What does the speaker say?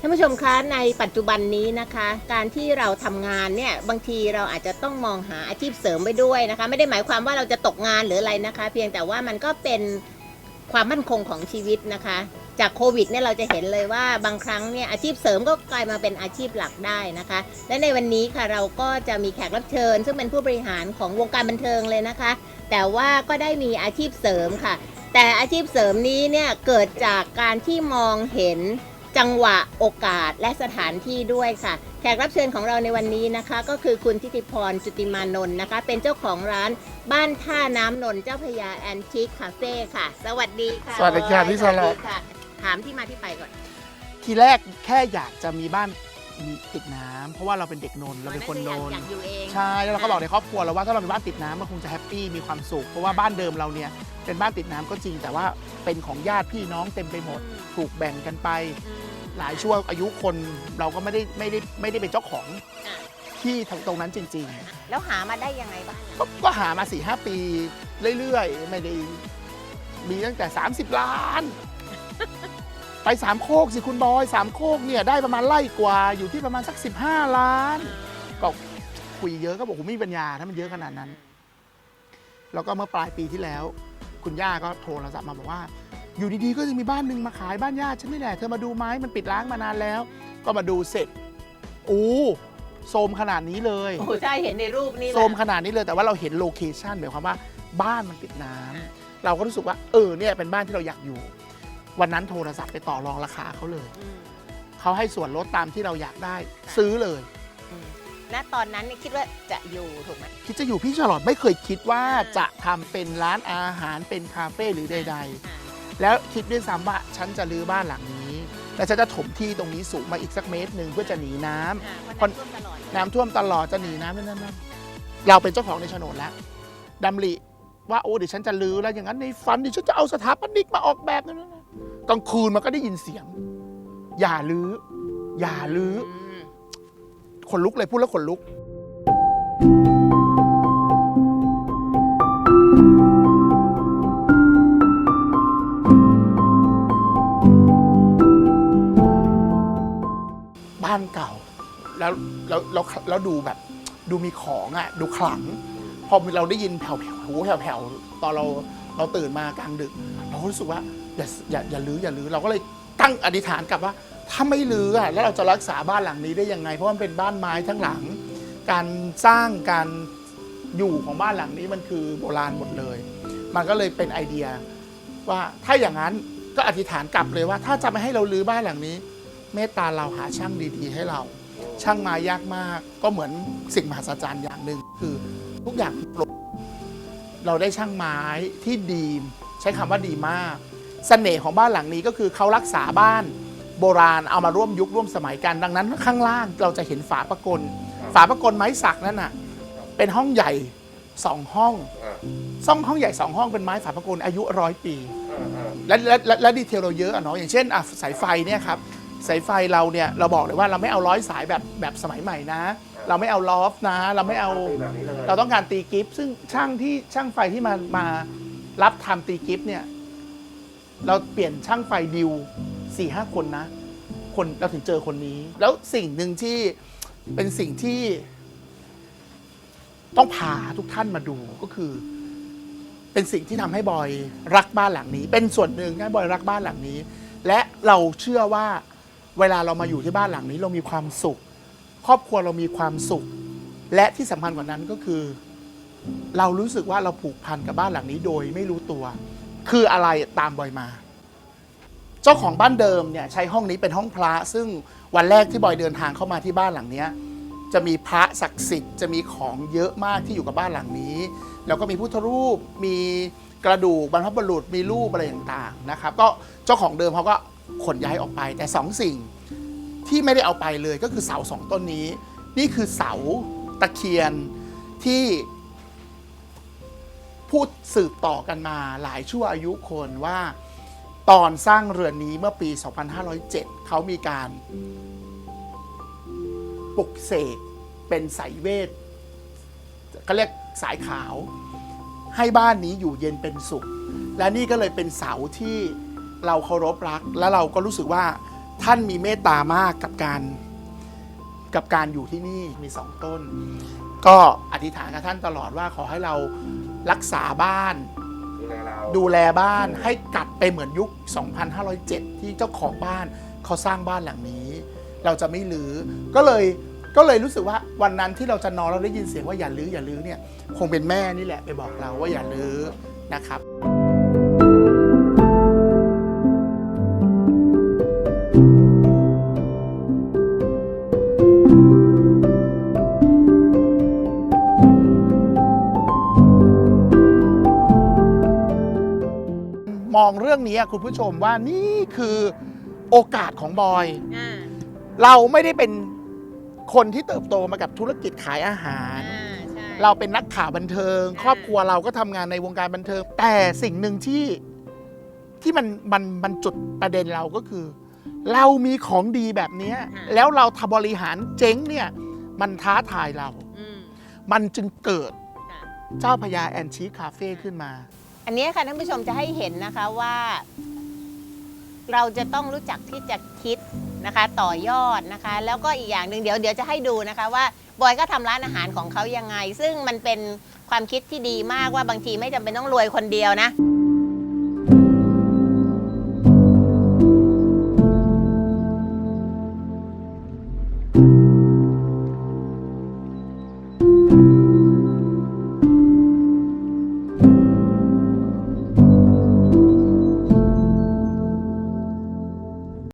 ท่านผู้ชมคะในปัจจุบันนี้นะคะ การที่เราทำงานเนี่ยบางทีเราอาจจะต้องมองหาอาชีพเสริมไปด้วยนะคะ ไม่ได้หมายความว่าเราจะตกงานหรืออะไรนะคะ เพียงแต่ว่ามันก็เป็นความมั่นคงของชีวิตนะคะ จากโควิดเนี่ยเราจะเห็นเลยว่าบางครั้งเนี่ยอาชีพเสริมก็กลายมาเป็นอาชีพหลักได้นะคะ และในวันนี้ค่ะเราก็จะมีแขกรับเชิญ ซึ่งเป็นผู้บริหารของวงการบันเทิงเลยนะคะ แต่ว่าก็ได้มีอาชีพเสริมค่ะ แต่อาชีพเสริมนี้เนี่ยเกิดจากการที่มองเห็น จังหวะโอกาสและสถานที่ด้วยค่ะ แขกรับเชิญของเราในวันนี้นะคะ ก็คือคุณทิติพรจุติมานนท์นะคะ เป็นเจ้าของร้านบ้านท่าน้ำนนท์เจ้าพระยาแอนทิคคาเฟ่ค่ะ สวัสดีค่ะสวัสดีค่ะพี่สลอดสวัสดีค่ะ ถามที่มาที่ไปก่อน ทีแรกแค่อยากจะมีบ้าน มีติดน้ำเพราะว่าเราเป็นเด็กนนท์เราเป็นคนนนอยาท์กอยู่เองใช่แล้วเราก็บอกในครอบครัวเราว่าถ้าเรามีบ้านติดน้ำมันคงจะแฮปปี้มีความสุขเพราะว่าบ้านเดิมเราเนี่ยเป็นบ้านติดน้ำก็จริง แต่ว่าเป็นของญาติพี่น้องเต็มไปหมด ถูกแบ่งกันไป อืมหลายช่วงอายุคนเราก็ไม่ได้ไม่ได้ไม่ได้เป็นเจ้าของอะที่ตรงนั้นจริงแล้วหามาได้ยังไงบ้างๆก็ก็หามา4ีหปีเรื่อยๆ ไม่ได้มีตั้งแต่ 30 ล้าน ไปสามโคกสิคุณบอยสามโคกเนี่ยได้ประมาณไล่กว่าอยู่ที่ประมาณสัก 15 ล้าน ก็คุยเยอะก็บอกผมไม่มีปัญญาถ้ามันเยอะขนาดนั้น แล้วก็เมื่อปลายปีที่แล้ว คุณย่าก็โทรศัพท์มาบอกว่า อยู่ดีๆก็จะมีบ้านหนึ่งมาขายบ้านย่าฉันนี่แหละเธอมาดูไหมมันปิดร้างมานานแล้ว ก็มาดูเสร็จโอ้โซมขนาดนี้เลยโอ้โหใช่เห็นในรูปนี่แหละโซมขนาดนี้เลยแต่ว่าเราเห็นโลเคชันหมายความว่าบ้านมันติดน้ำอ่าเราก็รู้สึกว่าเออเนี่ยเป็นบ้านที่เราอยากอยู่ วันนั้นโทรศัพท์ไปต่อรองราคาเขาเลย อืมเขาให้ส่วนลดตามที่เราอยากได้ ซื้อเลย อืมณตอนนั้นเนี่ยคิดว่าจะอยู่ถูกไหม คิดจะอยู่พี่ชลอดไม่เคยคิดว่าอ่า จะทำเป็นร้านอาหารเป็นคาเฟ่หรือใด อ่าๆ แล้วคิดด้วยซ้ำว่าฉันจะรื้อบ้านหลังนี้ และฉันจะถมที่ตรงนี้สูงมาอีกสักเมตรหนึ่งเพื่อจะหนีน้ำ อ่าเพคราะนน้ำท่วมตลอด น้ำท่วมตลอดจะหนีน้ำนั่นนั่นนั่นเราเป็นเจ้าของในโฉนดแล้วดำริ ว่าโอ้เดี๋ยวฉันจะลื้อแล้วอย่างนั้นในฝันเดี๋ยวฉันจะเอาสถาปนิกมาออกแบบนั่นนั่นนั่นกลางคืนมันก็ได้ยินเสียง อย่าลื้ออย่าลื้ออืมขนลุกเลยพูดแล้วขนลุก บ้านเก่า แล้วแล้วแล้วแล้วดูแบบ ดูมีของอะ ดูขลัง พอเราได้ยินแผ่วๆหูแผ่วๆตอนเราเราตื่นมากลางดึก เรารู้สึกว่าอย่าอย่าอย่าลื้ออย่าลื้อเราก็เลยตั้งอธิษฐานกลับว่า ถ้าไม่ลื้ออะแล้วเราจะรักษาบ้านหลังนี้ได้ยังไง เพราะมันเป็นบ้านไม้ทั้งหลัง การสร้างการอยู่ของบ้านหลังนี้มันคือโบราณหมดเลย มันก็เลยเป็นไอเดียว่าถ้าอย่างนั้นก็อธิษฐานกลับเลยว่า ถ้าจะไม่ให้เราลื้อบ้านหลังนี้ เมตตาเราหาช่างดีๆ ให้เรา ช่างมายากมากก็เหมือนสิ่งมหัศจรรย์อย่างหนึ่งคือ ทุกอย่างปลดเราได้ช่างไม้ที่ดีใช้คำว่าดีมากเสน่ห์ของบ้านหลังนี้ก็คือเขารักษาบ้านโบราณเอามาร่วมยุคร่วมสมัยกัน ดังนั้นข้างล่างเราจะเห็นฝาประกล ฝาประกลไม้สักนั่นน่ะเป็นห้องใหญ่สองห้องซ่องห้องใหญ่สองห้องเป็นไม้ฝาประกลอายุร้อยปี และและและดีเทลเราเยอะอะเนาะอย่างเช่นอะสายไฟเนี่ยครับ สายไฟเราเนี่ยเราบอกเลยว่าเราไม่เอาร้อยสายแบบแบบสมัยใหม่นะ เราไม่เอาลอฟนะ เราไม่เอาเราต้องการตีกิฟต์ซึ่งช่างที่ช่างไฟที่มามารับทำตีกิฟต์เนี่ย เราเปลี่ยนช่างไฟดิวสี่ห้าคนนะ คนเราถึงเจอคนนี้ แล้วสิ่งหนึ่งที่เป็นสิ่งที่ ต้องพาทุกท่านมาดูก็คือ เป็นสิ่งที่ทำให้บอยรักบ้านหลังนี้ เป็นส่วนหนึ่งให้บอยรักบ้านหลังนี้ และเราเชื่อว่า เวลาเรามาอยู่ที่บ้านหลังนี้เรามีความสุข ครอบครัวเรามีความสุข และที่สำคัญกว่านั้นก็คือ เรารู้สึกว่าเราผูกพันกับบ้านหลังนี้โดยไม่รู้ตัว คืออะไรตามบอยมา เจ้าของบ้านเดิมเนี่ยใช้ห้องนี้เป็นห้องพระ ซึ่งวันแรกที่บอยเดินทางเข้ามาที่บ้านหลังเนี้ยจะมีพระศักดิ์สิทธิ์จะมีของเยอะมากที่อยู่กับบ้านหลังนี้ แล้วก็มีพุทธรูปมีกระดูกบรรพบุรุษมีรูปอะไรต่างๆนะครับ ก็เจ้าของเดิมเขาก็ ขนย้ายออกไป แต่สองสิ่งที่ไม่ได้เอาไปเลยก็คือเสาสองต้นนี้ นี่คือเสาตะเคียนที่พูดสืบต่อกันมาหลายชั่วอายุคนว่าตอนสร้างเรือนนี้เมื่อปี 2507 เขามีการปลุกเสกเป็นสายเวทเขาเรียกสายขาว ให้บ้านนี้อยู่เย็นเป็นสุข และนี่ก็เลยเป็นเสาที่ เราเคารพรัก และเราก็รู้สึกว่าท่านมีเมตตามากกับการกับการอยู่ที่นี่มีสองต้น ก็อธิษฐานกับท่านตลอดว่าขอให้เรารักษาบ้าน ดูแลเราดูแลบ้านให้กลับไปเหมือนยุค 2507 ที่เจ้าของบ้านเขาสร้างบ้านหลังนี้ เราจะไม่ลือ้อก็เลยก็เลยรู้สึกว่าวันนั้นที่เราจะนอนเราได้ยินเสียงว่าอย่าลื้ออย่าลื้อเนี่ยคงเป็นแม่นี่แหละไปบอกเราว่าอย่าลื้อนะครับ มองเรื่องนี้อะคุณผู้ชมว่านี่คือโอกาสของบอย อ่าเราไม่ได้เป็นคนที่เติบโตมากับธุรกิจขายอาหาร อ่าใช่ เราเป็นนักข่าวบันเทิง อ่า ครอบครัวเราก็ทำงานในวงการบันเทิง แต่สิ่งหนึ่งที่ที่มันมันมันจุดประเด็นเราก็คือ เรามีของดีแบบเนี้ยแล้วเราทำบริหารเจ๊งเนี่ย มันท้าทายเรา อืมมันจึงเกิดค่ะ เจ้าพญาแอนชีคาเฟ่ขึ้นมา อันนี้ค่ะท่านผู้ชมจะให้เห็นนะคะว่า เราจะต้องรู้จักที่จะคิดนะคะ ต่อยอดนะคะ แล้วก็อีกอย่างหนึ่งเดี๋ยวเดี๋ยวจะให้ดูนะคะว่าบอยก็ทำร้านอาหารของเขายังไง ซึ่งมันเป็นความคิดที่ดีมากว่าบางทีไม่จำเป็นต้องรวยคนเดียวนะ